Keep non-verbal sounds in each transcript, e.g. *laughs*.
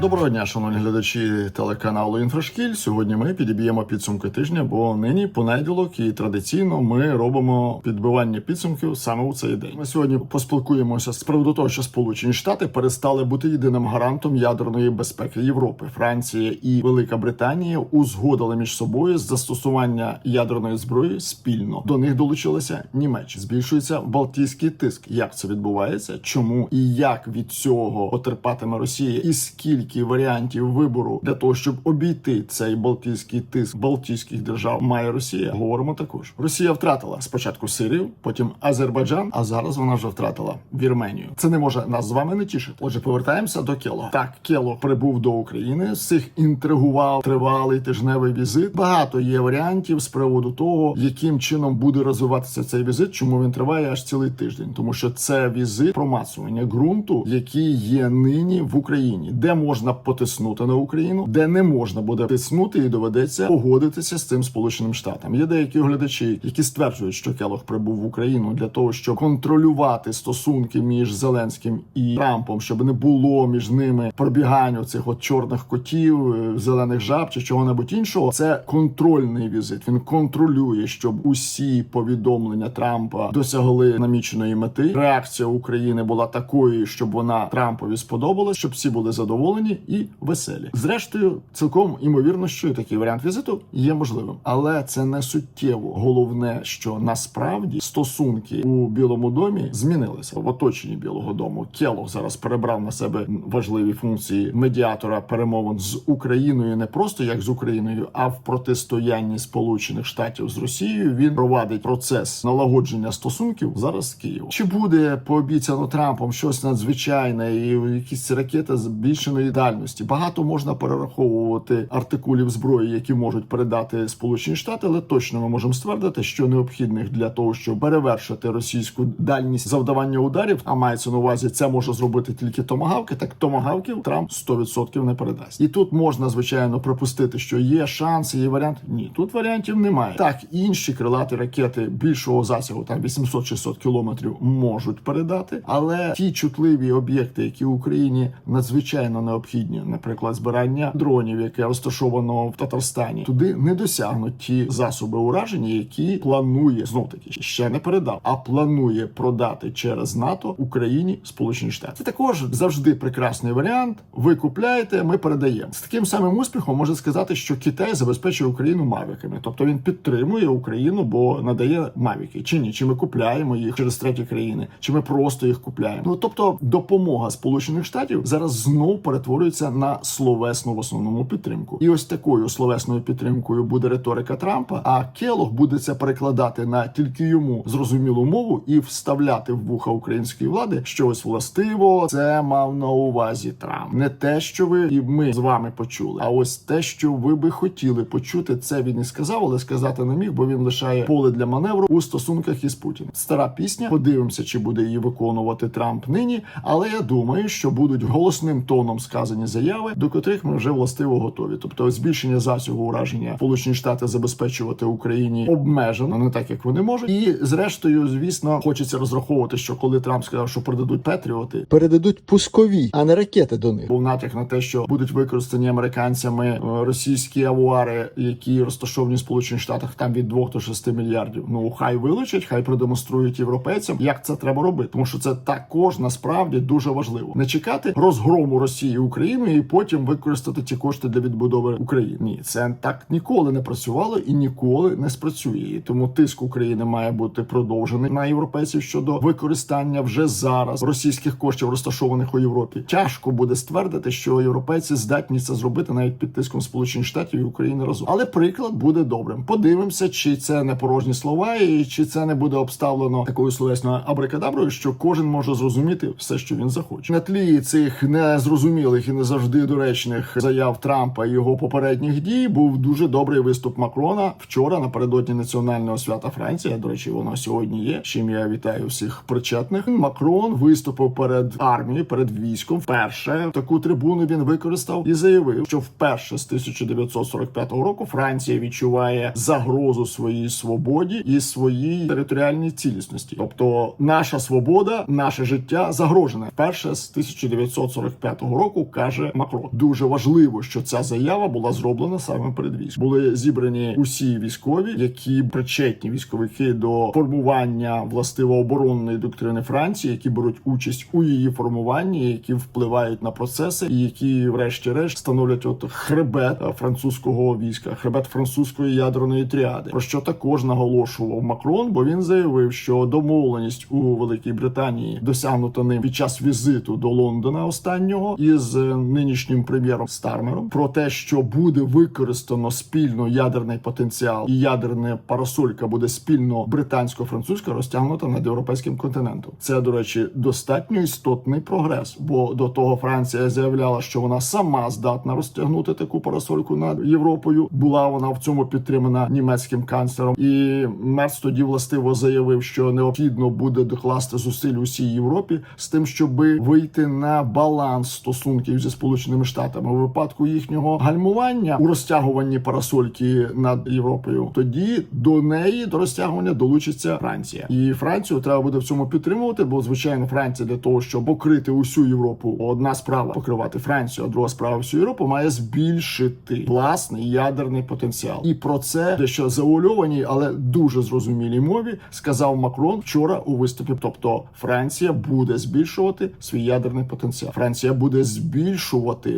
Доброго дня, шановні глядачі телеканалу Інфрашкіль. Сьогодні ми підіб'ємо підсумки тижня, бо нині понеділок і традиційно ми робимо підбивання підсумків саме у цей день. Ми сьогодні поспілкуємося з приводу того, що Сполучені Штати перестали бути єдиним гарантом ядерної безпеки Європи. Франція і Велика Британія узгодили між собою застосування ядерної зброї спільно. До них долучилася Німеччина. Збільшується Балтійський тиск. Як це відбувається? Чому і як від цього потерпатиме Росія? І скільки варіантів вибору для того, щоб обійти цей Балтійський тиск Балтійських держав має Росія? Говоримо також. Росія втратила спочатку Сирію, потім Азербайджан, а зараз вона вже втратила Вірменію. Це не може нас з вами не тішити. Отже, повертаємося до Келога. Так, Келог прибув до України. Всіх інтригував тривалий тижневий візит. Багато є варіантів з приводу того, яким чином буде розвиватися цей візит, чому він триває аж цілий тиждень, тому що це візит промацування ґрунту, який є нині в Україні, де можна потиснути на Україну, де не можна буде тиснути, і доведеться погодитися з цим сполученим штатам. Є деякі глядачі, які стверджують, що Келох прибув в Україну для того, щоб контролювати стосунки між Зеленським і Трампом, щоб не було між ними пробігань оцих от чорних котів, е, зелених жаб чи чого-небудь іншого. Це контрольний візит. Він контролює, щоб усі повідомлення Трампа досягли наміченої мети. Реакція України була такою, щоб вона Трампові сподобалась, щоб всі були задоволені і веселі. Зрештою, цілком імовірно, що і такий варіант візиту є можливим, але це не суттєво. Головне, що насправді стосунки у Білому домі змінилися в оточенні Білого Дому. Келох зараз перебрав на себе важливі функції медіатора перемовин з Україною, не просто як з Україною, а в протистоянні Сполучених Штатів з Росією. Він провадить процес налагодження стосунків зараз з Києвом. Чи буде пообіцяно Трампом щось надзвичайне і якісь ракети збільшеної дальності? Багато можна перераховувати артикулів зброї, які можуть передати Сполучені Штати, але точно ми можемо ствердити, що необхідних для того, щоб перевершити російську дальність завдавання ударів, а мається на увазі, це може зробити тільки томагавки. Так томагавків Трамп 100% не передасть. І тут можна звичайно припустити, що є шанс, є варіант. Ні, тут варіантів немає. Так, інші крилаті ракети більшого засягу, там 800-600 кілометрів, можуть передати, але ті чутливі об'єкти, які Україні надзвичайно необхідні, наприклад, збирання дронів, яке розташовано в Татарстані, туди не досягнуть ті засоби ураження, які планує знов таки ще не передав, а планує продати через НАТО Україні Сполучені Штати. Це також завжди прекрасний варіант. Ви купляєте, ми передаємо з таким самим успіхом. Можна сказати, що Китай забезпечує Україну мавіками, тобто він підтримує Україну, бо надає мавіки. Чи ні? Чи ми купляємо їх через треті країни, чи ми просто їх купляємо? Ну тобто, допомога Сполучених Штатів зараз знов перетворюється на словесну в основному підтримку. І ось такою словесною підтримкою буде риторика Трампа. А Келох буде це перекладати на тільки йому зрозумілу мову і вставляти в вуха української влади, що ось властиво це мав на увазі Трамп. Не те, що ви і ми з вами почули, а ось те, що ви би хотіли почути, це він і сказав, але сказати не міг, бо він лишає поле для маневру у стосунках із Путіним. Стара пісня. Подивимося, чи буде її виконувати Трамп нині. Але я думаю, що будуть голосним тоном сказані заяви, до котрих ми вже властиво готові. Тобто збільшення засягу ураження Сполучені Штати забезпечувати Україні обмежено, не так як вони можуть. І зрештою, звісно, хочеться розраховувати, що коли Трамп сказав, що передадуть Петріоти, передадуть пускові, а не ракети до них. був натяк на те, що будуть використані американцями е, російські авуари, які розташовані в Сполучених Штатах там від 2 до 6 мільярдів. Ну хай вилучать, хай продемонструють європейцям, як це треба робити, тому що це також насправді дуже важливо. Не чекати розгрому Росії України і потім використати ці кошти для відбудови України. Ні, це так ніколи не працювало і ніколи не спрацює. Тому тиск України має бути продовжений на європейців щодо використання вже зараз російських коштів, розташованих у Європі. Тяжко буде ствердити, що європейці здатні це зробити навіть під тиском Сполучених Штатів і України разом. Але приклад буде добрим. Подивимося, чи це не порожні слова, і чи це не буде обставлено такою словесною абракадаброю, що кожен може зрозуміти все, що він захоче. На тлі цих незрозумілих і не завжди доречних заяв Трампа і його попередніх дій був дуже добрий виступ Макрона вчора напередодні національного свята Франції. До речі, воно сьогодні є. Чим я вітаю всіх причетних. Макрон виступив перед армією, перед військом. Вперше таку трибуну він використав і заявив, що вперше з 1945 року Франція відчуває загрозу своїй свободі і своїй територіальній цілісності. Тобто, наша свобода, наше життя загрожене вперше з 1945 року, каже Макрон. Дуже важливо, що ця заява була зроблена саме перед військом. Були зібрані усі військові, які причетні військовики до формування властиво оборонної доктрини Франції, які беруть участь у її формуванні, які впливають на процеси, і які, врешті-решт, становлять от хребет е, французького війська, хребет французької ядерної тріади. Про що також наголошував Макрон, бо він заявив, що домовленість у Великій Британії досягнута ним під час візиту до Лондона останнього із нинішнім прем'єром Стармером про те, що буде використано спільно ядерний потенціал і ядерна парасолька буде спільно британсько-французька розтягнута над європейським континентом. Це, до речі, достатньо істотний прогрес, бо до того Франція заявляла, що вона сама здатна розтягнути таку парасольку над Європою. Була вона в цьому підтримана німецьким канцлером, і Мерц тоді властиво заявив, що необхідно буде докласти зусиль усій Європі з тим, щоб вийти на баланс стосунків зі сполученими штатами у випадку їхнього гальмування у розтягуванні парасольки над Європою. Тоді до неї до розтягування долучиться Франція, і Францію треба буде в цьому підтримувати. Бо звичайно, Франція для того, щоб покрити усю Європу, одна справа покривати Францію, а друга справа всю Європу має збільшити власний ядерний потенціал. І про це дещо заульованій, але дуже зрозумілій мові сказав Макрон вчора у виступі. Тобто Франція буде збільшувати свій ядерний потенціал. Франція буде збільшувати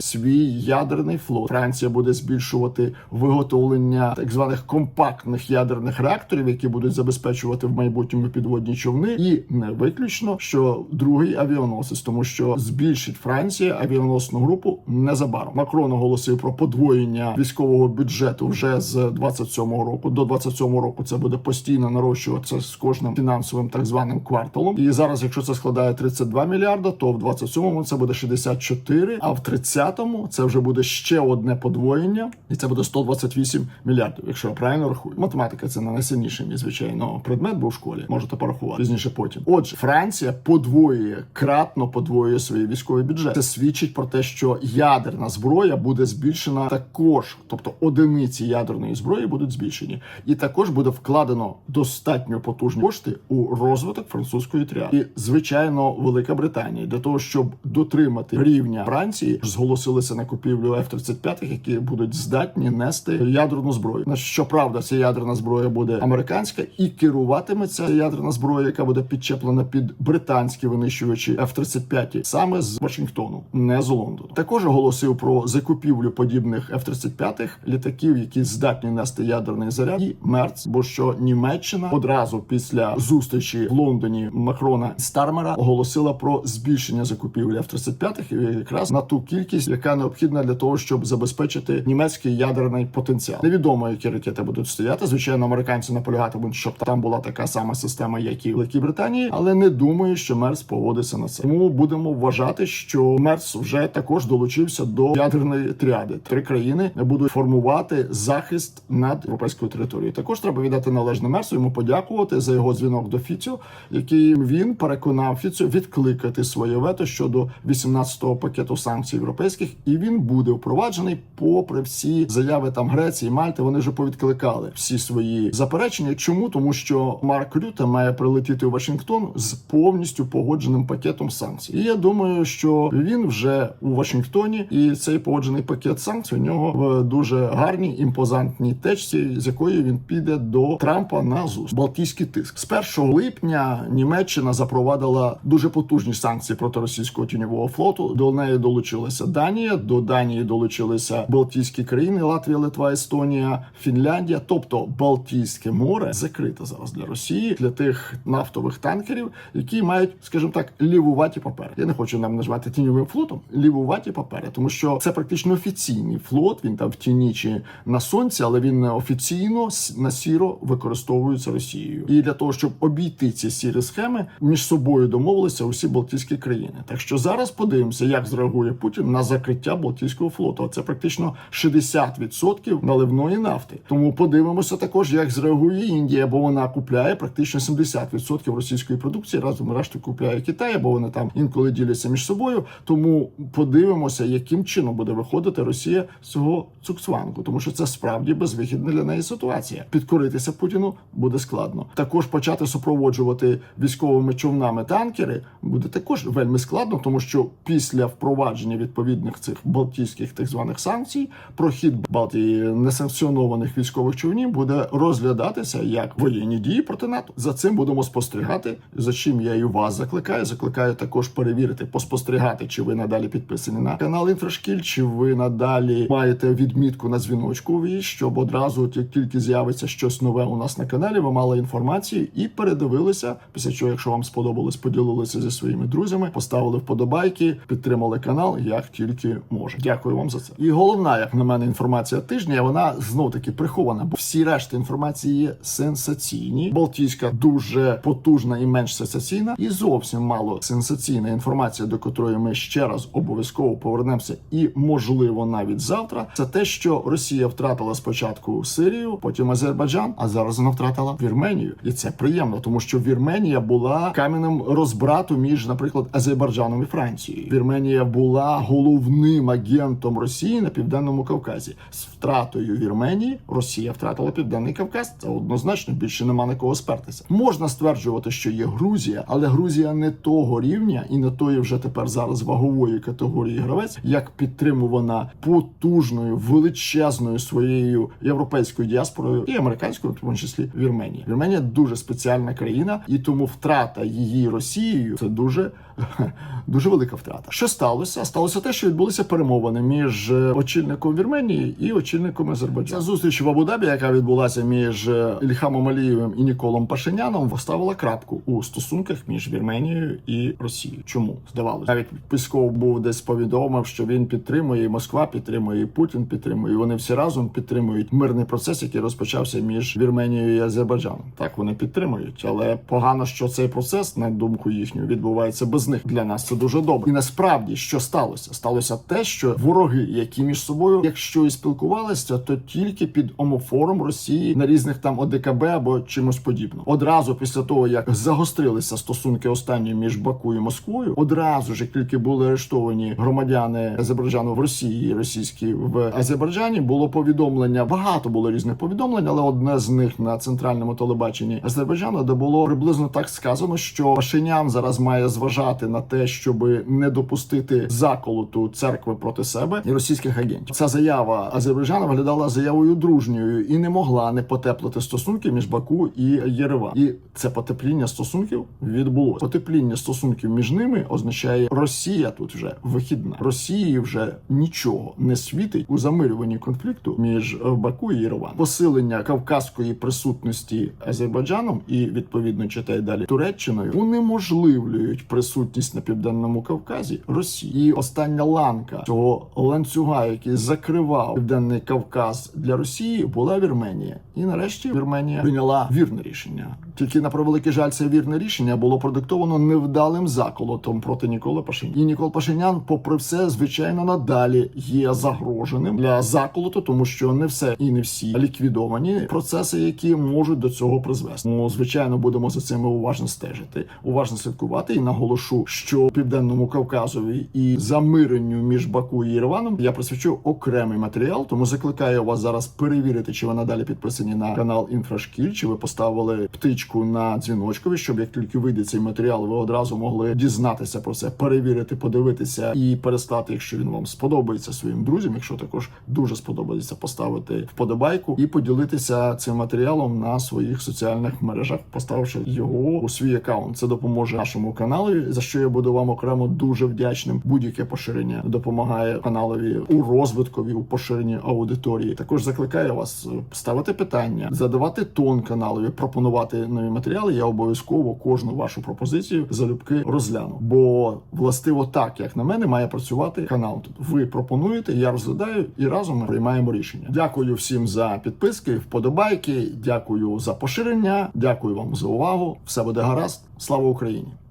свій ядерний флот. Франція буде збільшувати виготовлення так званих компактних ядерних реакторів, які будуть забезпечувати в майбутньому підводні човни, і не виключно, що другий авіаносець, тому що збільшить Франція авіаносну групу незабаром. Макрон оголосив про подвоєння військового бюджету вже з 27-го року. До 27-го року це буде постійно нарощуватися з кожним фінансовим так званим кварталом. І зараз, якщо це складає 32 мільярда, то в 27-му це буде 64, а в 30-му це вже буде ще одне подвоєння, і це буде 128 мільярдів. Якщо я правильно рахую, математика це не найсильніший мій звичайно предмет був в школі. Можете порахувати пізніше. Потім, отже, Франція подвоює кратно подвоює свої військові бюджети. Це свідчить про те, що ядерна зброя буде збільшена також, тобто одиниці ядерної зброї будуть збільшені, і також буде вкладено достатньо потужні кошти у розвиток французької тріади. І звичайно, Велика Британія для того, щоб дотримати рівня Франції, зголосилися на купівлю F-35, які будуть здатні нести ядерну зброю. На щоправда, ця ядерна зброя буде американська і керуватиметься ядерна зброя, яка буде підчеплена під британські винищувачі F-35 саме з Вашингтону, не з Лондону. Також оголосив про закупівлю подібних F-35 літаків, які здатні нести ядерний заряд, і Мерц, бо що Німеччина одразу після зустрічі в Лондоні Макрона і Стармера оголосила про збільшення закупівлі F-35 якраз на ту кількість, яка необхідна для того, щоб забезпечити німецький ядерний потенціал. Невідомо, які ракети будуть стояти. Звичайно, американці наполягатимуть, щоб там була така сама система, як і в Великій Британії, але не думаю, що Мерц поводиться на це. Тому будемо вважати, що Мерц вже також долучився до ядерної тріади. Три країни будуть формувати захист над європейською територією. Також треба віддати належне Мерсу, йому подякувати за його дзвінок до Фіцю, який він переконав Фіцю відкликати своє вето щодо 18-го пакету санкцій європейських, і він буде впроваджений попри всі заяви там Греції, Мальти. Вони вже повідкликали всі свої заперечення. Чому тому, що Марк Рюте має прилетіти у Вашингтон з повністю погодженим пакетом санкцій. І я думаю, що він вже у Вашингтоні, і цей погоджений пакет санкцій у нього в дуже гарній імпозантній течці, з якою він піде до Трампа на зустріч. Балтійський тиск з 1 липня Німеччина запровадила дуже потужні санкції проти російського тіньового флоту. До неї долучилася Данія. До Данії долучилися Балтійські країни: Латвія, Литва, Естонія, Фінляндія. Тобто Балтійське море закрите зараз для Росії для тих нафтових танкерів, які мають, скажімо так, лівуваті папери. Я не хочу нам назвати тіньовим флотом лівуваті папери, тому що це практично офіційний флот. Він там в тіні чи на сонці, але він офіційно с- на сіро використовується Росією. І для того, щоб обійти ці сірі схеми, між собою домовилися усі Балтійські країни. Так що зараз подивимося, як зреагує Путін на закриття Балтійського флоту. Це практично 60% наливної нафти. Тому подивимося також, як зреагує Індія, бо вона купляє практично 70% російської продукції. Разом решту купляє Китай, бо вони там інколи діляться між собою. Тому подивимося, яким чином буде виходити Росія з цього цукцвангу, тому що це справді безвихідна для неї ситуація. Підкоритися Путіну буде складно. Також почати супроводжувати військовими човнами танкери буде також вельми складно, тому що після впровадження впровадження відповідних цих балтійських так званих санкцій, прохід Балтії несанкціонованих військових човнів буде розглядатися як воєнні дії проти НАТО. За цим будемо спостерігати. За чим я і вас закликаю. Закликаю також перевірити, поспостерігати, чи ви надалі підписані на канал Інфрашкіль, чи ви надалі маєте відмітку на дзвіночку, щоб одразу як тільки з'явиться щось нове у нас на каналі, ви мали інформацію і передивилися. Після чого, якщо вам сподобалось, поділилися зі своїми друзями, поставили вподобайки, підтримали канал, як тільки може. Дякую вам за це. І головна, як на мене, інформація тижня, вона знов таки прихована, бо всі решти інформації є сенсаційні. Балтійська дуже потужна і менш сенсаційна, і зовсім мало сенсаційна інформація, до котрої ми ще раз обов'язково повернемося, і можливо навіть завтра. Це те, що Росія втратила спочатку Сирію, потім Азербайджан, а зараз вона втратила Вірменію, і це приємно, тому що Вірменія була каменем розбрату між, наприклад, Азербайджаном і Францією. Вірменія була головним агентом Росії на південному Кавказі. З втратою Вірменії Росія втратила південний Кавказ. Це однозначно більше нема на кого спертися. Можна стверджувати, що є Грузія, але Грузія не того рівня і не тої вже тепер зараз вагової категорії гравець, як підтримувана потужною величезною своєю європейською діаспорою і американською, в тому числі Вірменія. Вірменія дуже спеціальна країна, і тому втрата її Росією це дуже *laughs* дуже велика втрата. Що сталося? Сталося те, що відбулися перемовини між е, очільником Вірменії і очільником Азербайджану. Ця зустріч в Абу-Дабі, яка відбулася між е, Ільхамом Алієвим і Ніколом Пашиняном, поставила крапку у стосунках між Вірменією і Росією. Чому здавалося? Навіть Пісков був десь повідомив, що він підтримує, і Москва підтримує, і Путін підтримує. І вони всі разом підтримують мирний процес, який розпочався між Вірменією і Азербайджаном. Так вони підтримують, але погано, що цей процес, на думку їхню, відбувається без них. Для нас це дуже добре. І насправді, що сталося? Сталося те, що вороги, які між собою, якщо і спілкувалися, то тільки під омофором Росії на різних там ОДКБ або чимось подібним. Одразу після того, як загострилися стосунки останні між Баку і Москвою, одразу ж тільки були арештовані громадяни Азербайджану в Росії, російські в Азербайджані, було повідомлення. Багато було різних повідомлень, але одне з них на центральному телебаченні Азербайджану, де було приблизно так сказано, що Пашинян зараз має зважати на те, щоб не допустити заколоту церкви проти себе і російських агентів. Ця заява Азербайджану виглядала заявою дружньою і не могла не потеплити стосунки між Баку і Єреван. І це потепління стосунків відбулося. Потепління стосунків між ними означає, Росія тут вже вихідна. Росії вже нічого не світить у замирюванні конфлікту між е, Баку і Єреван. Посилення кавказької присутності Азербайджаном і відповідно читай далі Туреччиною унеможливлюють присутність на південному Кавказі Росії. І остання ланка цього ланцюга, який закривав південний Кавказ для Росії, була Вірменія. І нарешті Вірменія прийняла вірне рішення. Тільки на превеликий жаль, це вірне рішення було продиктовано невдалим заколотом проти Ніколи Пашиняна. І Нікол Пашинян, попри все, звичайно, надалі є загроженим для заколоту, тому що не все і не всі ліквідовані процеси, які можуть до цього призвести. Ну, звичайно, будемо за цим уважно стежити, уважно слідкувати. І наголошу, що південному Кавказові і замиренню між Баку і Єреваном я присвячу окремий матеріал. Тому закликаю вас зараз перевірити, чи ви надалі підписані на канал Інфрашкіль, чи ви поставили птичку на дзвіночкові, щоб як тільки вийде цей матеріал, ви одразу могли дізнатися про це, перевірити, подивитися і перестати, якщо він вам сподобається своїм друзям. Якщо також дуже сподобається, поставити вподобайку і поділитися цим матеріалом на своїх соціальних мережах, поставивши його у свій аккаунт. Це допоможе нашому каналу, за що я буду вам окремо дуже вдячним. Будь-яке поширення допомагає каналові у розвиткові, у поширенні аудиторії. Також закликаю вас ставити питання, задавати тон каналові, пропонувати нові матеріали. Я обов'язково кожну вашу пропозицію залюбки розгляну. Бо властиво так, як на мене, має працювати канал. Тут ви пропонуєте, я розглядаю і разом ми приймаємо рішення. Дякую всім за підписки, вподобайки. Дякую за поширення. Дякую вам за увагу. Все буде гаразд. Слава Україні!